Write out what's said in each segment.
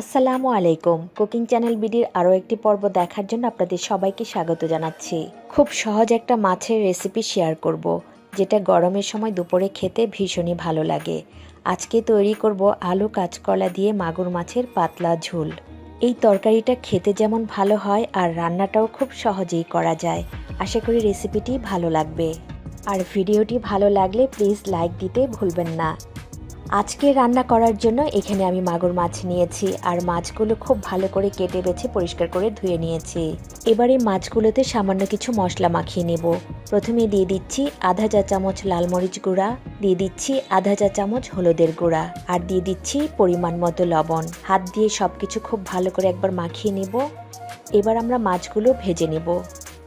আসসালামু আলাইকুম। Cooking channel বিডির আরও একটি পর্ব দেখার জন্য আপনাদের সবাইকে স্বাগত জানাচ্ছি। খুব সহজ একটা মাছের রেসিপি শেয়ার করব, যেটা গরমের সময় দুপুরে খেতে ভীষণই ভালো লাগে। আজকে তৈরি করব আলু কাঁচকলা দিয়ে মাগুর মাছের পাতলা ঝোল। এই তরকারিটা খেতে যেমন ভালো হয় আর রান্নাটাও খুব সহজেই করা যায়। আশা করি রেসিপিটি ভালো লাগবে। আর ভিডিওটি ভালো লাগলে প্লিজ লাইক দিতে ভুলবেন না। আজকে রান্না করার জন্য এখানে আমি মাগুর মাছ নিয়েছি আর মাছগুলো খুব ভালো করে কেটে বেছে পরিষ্কার করে ধুয়ে নিয়েছি। এবারে মাছগুলোতে সামান্য কিছু মশলা মাখিয়ে নেব। প্রথমে দিয়ে দিচ্ছি আধা চা চামচ লাল মরিচ গুঁড়া, দিয়ে দিচ্ছি আধা চা চামচ হলুদের গুঁড়া আর দিয়ে দিচ্ছি পরিমাণ মতো লবণ। হাত দিয়ে সব কিছু খুব ভালো করে একবার মাখিয়ে নেব। এবার আমরা মাছগুলো ভেজে নেব।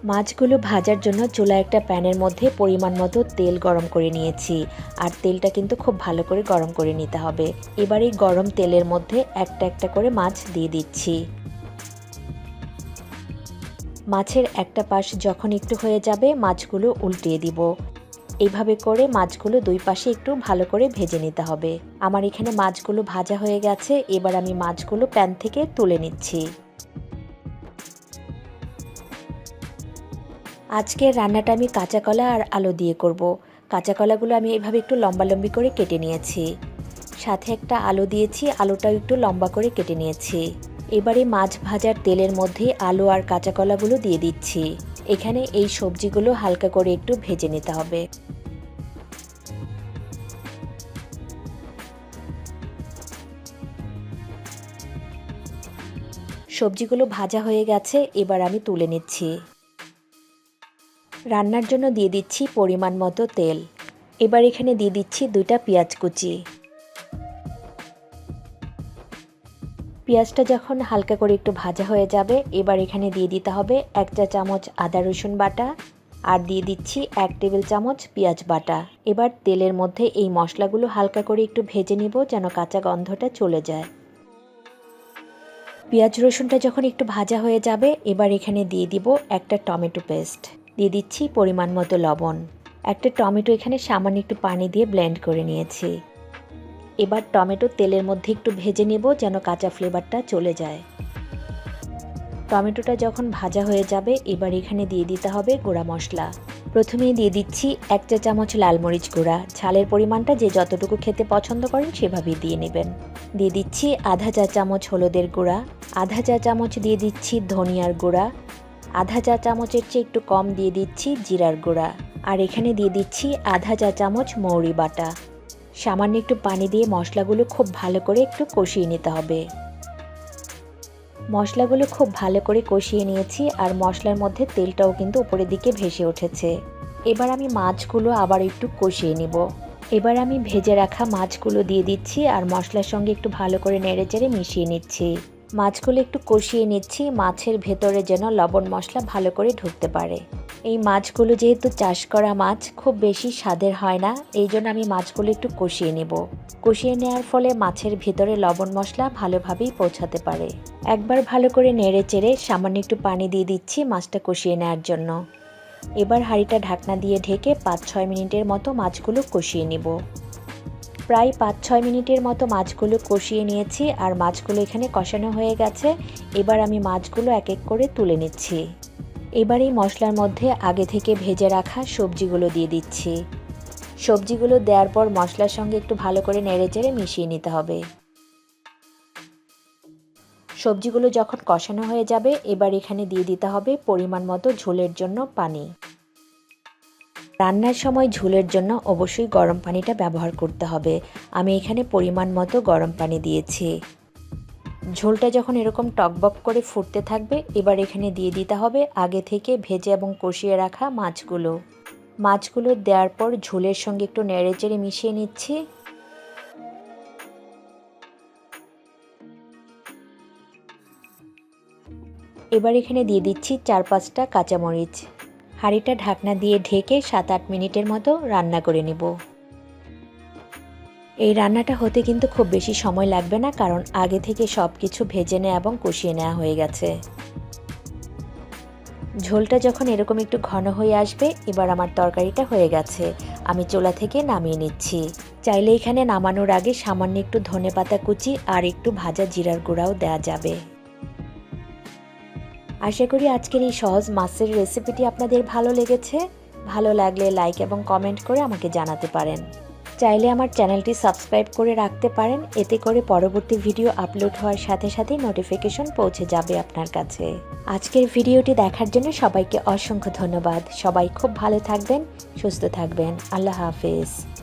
মাছগুলো ভাজার জন্য চুলা একটা প্যানের মধ্যে পরিমাণ মতো তেল গরম করে নিয়েছি। আর তেলটা কিন্তু খুব ভালো করে গরম করে নিতে হবে। এবার এই গরম তেলের মধ্যে একটা একটা করে মাছ দিয়ে দিচ্ছি। মাছের একটা পাশ যখন একটু হয়ে যাবে, মাছগুলো উল্টিয়ে দিব। এইভাবে করে মাছগুলো দুই পাশে একটু ভালো করে ভেজে নিতে হবে। আমার এখানে মাছগুলো ভাজা হয়ে গেছে, এবার আমি মাছগুলো প্যান থেকে তুলে নিচ্ছি। আজকের রান্নাটা আমি কাঁচা কলা আর আলু দিয়ে করব। কাঁচা কলাগুলো আমি এইভাবে একটু লম্বা লম্বি করে কেটে নিয়েছি। সাথে একটা আলু দিয়েছি, আলুটাও একটু লম্বা করে কেটে নিয়েছি। এবারে মাছ ভাজার তেলের মধ্যে আলু আর কাঁচা কলাগুলো দিয়ে দিচ্ছি। এখানে এই সবজিগুলো হালকা করে একটু ভেজে নিতে হবে। সবজিগুলো ভাজা হয়ে গেছে, এবার আমি তুলে নিচ্ছি। রান্নার জন্য দিয়ে দিচ্ছি পরিমাণ মতো তেল। এবার এখানে দিয়ে দিচ্ছি দুইটা পেঁয়াজ কুচি। পেঁয়াজটা যখন হালকা করে একটু ভাজা হয়ে যাবে, এবার এখানে দিয়ে দিতে হবে এক চা চামচ আদা রসুন বাটা আর দিয়ে দিচ্ছি এক টেবিল চামচ পেঁয়াজ বাটা। এবার তেলের মধ্যে এই মশলাগুলো হালকা করে একটু ভেজে নিব যেন কাঁচা গন্ধটা চলে যায়। পেঁয়াজ রসুনটা যখন একটু ভাজা হয়ে যাবে, এবার এখানে দিয়ে দিব একটা টমেটো পেস্ট। দিয়ে দিচ্ছি পরিমাণ মতো লবণ। একটা টমেটো এখানে সামান্য একটু পানি দিয়ে ব্লেন্ড করে নিয়েছি। এবার টমেটো তেলের মধ্যে একটু ভেজে নেব যেন কাঁচা ফ্লেভারটা চলে যায়। টমেটোটা যখন ভাজা হয়ে যাবে, এবার এখানে দিয়ে দিতে হবে গুঁড়া মশলা। প্রথমেই দিয়ে দিচ্ছি এক চা চামচ লাল মরিচ গুঁড়া। ঝালের পরিমাণটা যে যতটুকু খেতে পছন্দ করেন সেভাবেই দিয়ে নেবেন। দিয়ে দিচ্ছি আধা চা চামচ হলুদের গুঁড়া। আধা চা চামচ দিয়ে দিচ্ছি ধনিয়ার গুঁড়া। আধা চা চামচের চেয়ে একটু কম দিয়ে দিচ্ছি জিরার গুঁড়া। আর এখানে দিয়ে দিচ্ছি আধা চা চামচ মৌরি বাটা। সামান্য একটু পানি দিয়ে মশলাগুলো খুব ভালো করে একটু কষিয়ে নিতে হবে। মশলাগুলো খুব ভালো করে কষিয়ে নিয়েছি আর মশলার মধ্যে তেলটাও কিন্তু উপরের দিকে ভেসে উঠেছে। এবার আমি মাছগুলো আবার একটু কষিয়ে নিব। এবার আমি ভেজে রাখা মাছগুলো দিয়ে দিচ্ছি আর মশলার সঙ্গে একটু ভালো করে নেড়ে চেড়ে মিশিয়ে নিচ্ছি। মাছগুলো একটু কষিয়ে নিচ্ছি, মাছের ভেতরে যেন লবণ মশলা ভালো করে ঢুকতে পারে। এই মাছগুলো যেহেতু চাষ করা মাছ, খুব বেশি স্বাদের হয় না, এই জন্য আমি মাছগুলো একটু কষিয়ে নেব। কষিয়ে নেওয়ার ফলে মাছের ভেতরে লবণ মশলা ভালোভাবেই পৌঁছাতে পারে। একবার ভালো করে নেড়ে চেড়ে সামান্য একটু পানি দিয়ে দিচ্ছি মাছটা কষিয়ে নেওয়ার জন্য। এবার হাঁড়িটা ঢাকনা দিয়ে ঢেকে পাঁচ ছয় মিনিটের মতো মাছগুলো কষিয়ে নেব। প্রায় পাঁচ, ছয় মিনিটের মতো মাছগুলো কষিয়ে নিয়েছি আর মাছগুলো এখানে কষানো হয়ে গেছে। এবার আমি মাছগুলো এক এক করে তুলে নিচ্ছি। এবার এই মশলার মধ্যে আগে থেকে ভেজে রাখা সবজিগুলো দিয়ে দিচ্ছি। সবজিগুলো দেওয়ার পর মশলার সঙ্গে একটু ভালো করে নেড়ে চেড়ে মিশিয়ে নিতে হবে। সবজিগুলো যখন কষানো হয়ে যাবে, এবার এখানে দিয়ে দিতে হবে পরিমাণ মতো ঝোলের জন্য পানি। রান্নার সময় ঝোলের জন্য অবশ্যই গরম পানিটা ব্যবহার করতে হবে। আমি এখানে পরিমাণ মতো গরম পানি দিয়েছি। ঝোলটা যখন এরকম টকবক করে ফুটতে থাকবে, এবার এখানে দিয়ে দিতে হবে আগে থেকে ভেজে এবং কষিয়ে রাখা মাছগুলো। মাছগুলো দেওয়ার পর ঝোলের সঙ্গে একটু নেড়ে চেড়ে মিশিয়ে নিচ্ছি। এবার এখানে দিয়ে দিচ্ছি চার পাঁচটা কাঁচামরিচ। হাঁড়িটা ঢাকনা দিয়ে ঢেকে সাত আট মিনিটের মতো রান্না করে নেব। এই রান্নাটা হতে কিন্তু খুব বেশি সময় লাগবে না, কারণ আগে থেকে সব কিছু ভেজে নেওয়া এবং কষিয়ে নেওয়া হয়ে গেছে। ঝোলটা যখন এরকম একটু ঘন হয়ে আসবে, এবার আমার তরকারিটা হয়ে গেছে। আমি চোলা থেকে নামিয়ে নিচ্ছি। চাইলে এখানে নামানোর আগে সামান্য একটু ধনে পাতা কুচি আর একটু ভাজা জিরার গুঁড়াও দেওয়া যাবে। আশা করি আজকের এই সহজ মাছের রেসিপিটি আপনাদের ভালো লেগেছে। ভালো লাগলে লাইক এবং কমেন্ট করে আমাকে জানাতে পারেন। চাইলে আমার চ্যানেলটি সাবস্ক্রাইব করে রাখতে পারেন। এতে করে পরবর্তী ভিডিও আপলোড হওয়ার সাথে সাথেই নোটিফিকেশন পৌঁছে যাবে আপনার কাছে। আজকের ভিডিওটি দেখার জন্য সবাইকে অসংখ্য ধন্যবাদ। সবাই খুব ভালো থাকবেন, সুস্থ থাকবেন। আল্লাহ হাফেজ।